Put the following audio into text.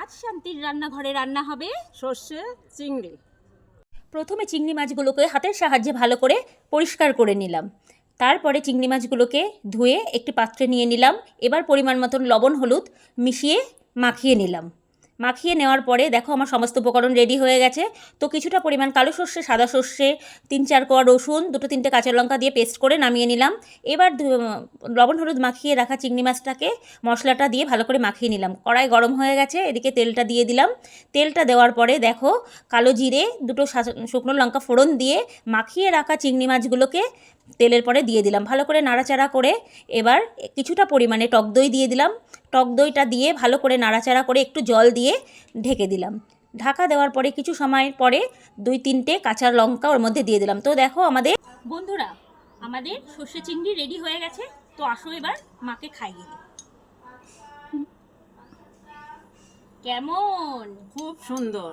আজ শান্তির রান্নাঘরে রান্না হবে সর্ষে চিংড়ি। প্রথমে চিংড়ি মাছগুলোকে হাতের সাহায্যে ভালো করে পরিষ্কার করে নিলাম। তারপরে চিংড়ি মাছগুলোকে ধুয়ে একটি পাত্রে নিয়ে নিলাম। এবার পরিমাণ মতন লবণ হলুদ মিশিয়ে মাখিয়ে নিলাম। মাখিয়ে নেওয়ার পরে দেখো আমার সমস্ত উপকরণ রেডি হয়ে গেছে। তো কিছুটা পরিমাণ কালো সর্ষে, সাদা সর্ষে, তিন চার কোয়া রসুন, দুটো তিনটে কাঁচা লঙ্কা দিয়ে পেস্ট করে নামিয়ে নিলাম। এবার লবণ হলুদ মাখিয়ে রাখা চিংড়ি মাছটাকে মশলাটা দিয়ে ভালো করে মাখিয়ে নিলাম। কড়াই গরম হয়ে গেছে, এদিকে তেলটা দিয়ে দিলাম। তেলটা দেওয়ার পরে দেখো কালো জিরে, দুটো শুকনো লঙ্কা ফোড়ন দিয়ে মাখিয়ে রাখা চিংড়ি মাছগুলোকে তেলের পরে দিয়ে দিলাম। ভালো করে নাড়াচাড়া করে এবার কিছুটা পরিমাণে টক দই দিয়ে দিলাম। টক দইটা দিয়ে ভালো করে নাড়াচাড়া করে একটু জল দিয়ে ঢেকে দিলাম। ঢাকা দেওয়ার পরে কিছু সময় পরে দুই তিনটে কাঁচা লঙ্কা ওর মধ্যে দিয়ে দিলাম। তো দেখো আমাদের বন্ধুরা, আমাদের সর্ষে চিংড়ি রেডি হয়ে গেছে। তো আসো এবার মাকে খাইয়ে দিই কেমন? খুব সুন্দর।